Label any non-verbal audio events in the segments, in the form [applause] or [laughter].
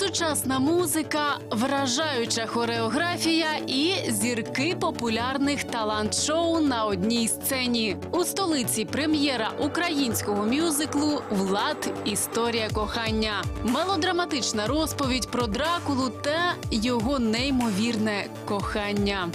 Сучасна музика, вражаюча хореографія і зірки популярних талант-шоу на одній сцені. У столиці прем'єра українського мюзиклу Влад Історія кохання. Мелодраматична розповідь про Дракулу та його неймовірне кохання.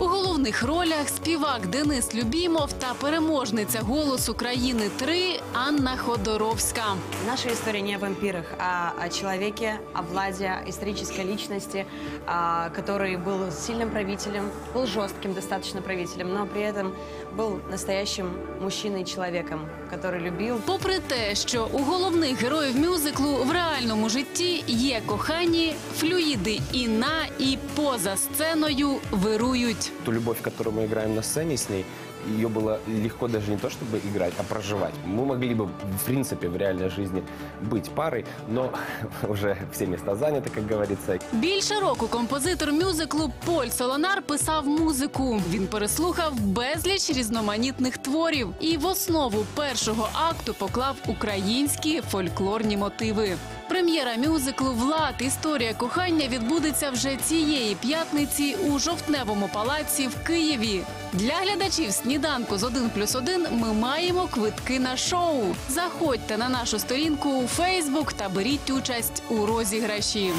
У головних ролях співак Денис Любімов та переможниця голос України 3 Анна Ходоровська. Наша история не о вампирах, а о человеке, о Владе, о исторической личности, а, который был сильным правителем, был жестким достаточно правителем, но при этом был настоящим мужчиной и человеком, который любил. Попри те, що у головних героїв мюзиклу в реальному житті є кохані, флюїди і на, і поза сценою вирують. Ту любовь, которую мы играем на сцене с ней, ее было легко даже не то чтобы играть, а проживать. Мы могли бы, в принципе, в реальной жизни быть парой, но [laughs] уже все места заняты, как говорится. Більше року композитор мюзиклу Поль Солонар писав музику. Він переслухав безліч різноманітних творів і в основу першого акту поклав українські фольклорні мотиви. Прем'єра мюзиклу Влад Історія кохання відбудеться вже цієї п'ятниці у жовтневому палаці в Києві. Для глядачів сніданку з 1 плюс 1 ми маємо квитки на шоу. Заходьте на нашу сторінку у Фейсбук та беріть участь у розіграші.